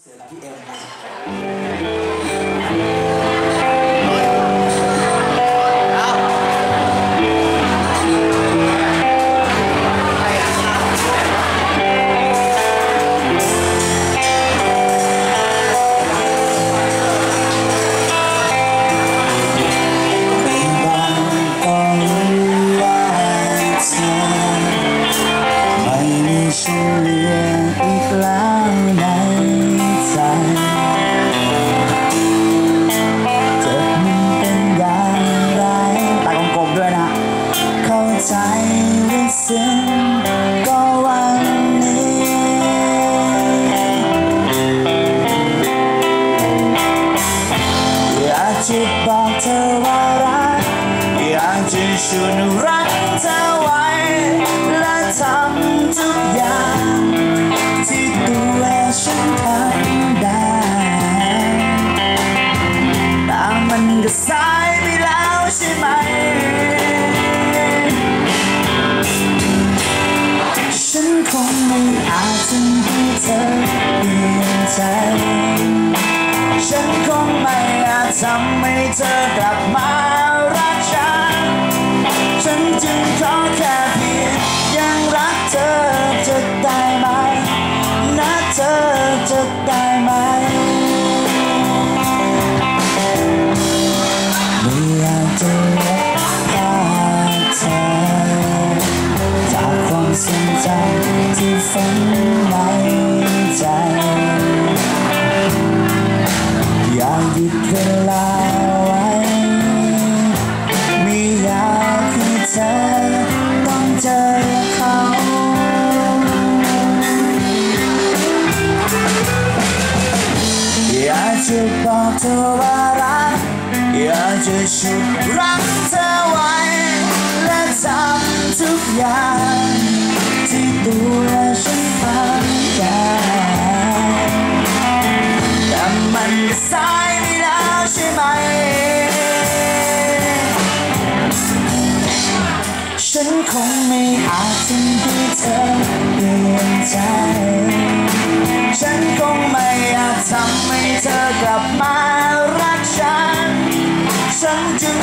เสือ ชวนรักเธอไว้ และทำทุกอย่าง ที่ตัวฉันทำได้ แต่มันก็สายไปแล้วใช่ไหม ฉันคงไม่อาจทำให้เธอเปลี่ยนใจ ฉันคงไม่อาจทำให้เธอกลับมา ไม่อยากจะลบภาเธอจากความทรงจำที่ฝังในใจ อยากหยุดเวลาไว้ไม่อยากให้เธอต้องเจอเขาอยากจะบอกเธอว่ารัก อยากจะชุดรักเธอไว้ และทำทุกอย่าง ที่ตัวฉันทำได้ ฉันจึง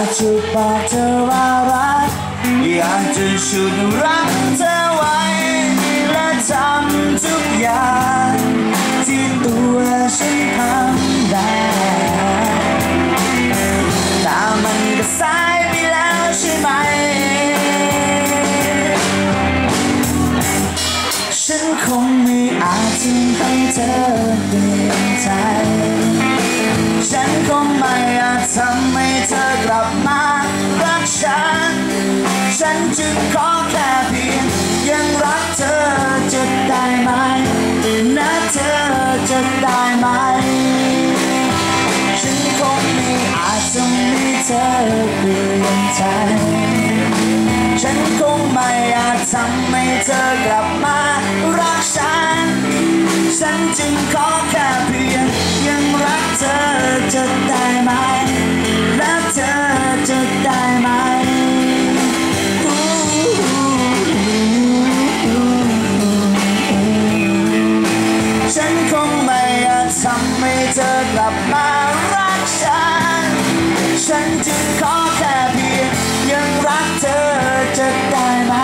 ากจะบอกเธอว่ารัก อยากจะชุดรักเธอไว้ และทำทุกอย่างที่ตัวฉันทำได้ แต่มันก็สายไปแล้วใช่ไหม ฉันคงไม่อาจทำให้เธอเปลี่ยนใจ ฉันคงไม่อาจทำให้เธอ จึงขอแค่เพียงยังรักเธอจะได้ไหมนะเธอจะได้ไหม ฉันคงไม่อาจทำให้เธอเปลี่ยนใจ ฉันคงไม่อาจทำให้เธอกลับมารักฉัน ฉันจึงขอแค่เพียงยังรักเธอจะได้ ทำให้เธอกลับมารักฉัน ฉันจึงขอแค่เพียงยังรักเธอจะได้ไหม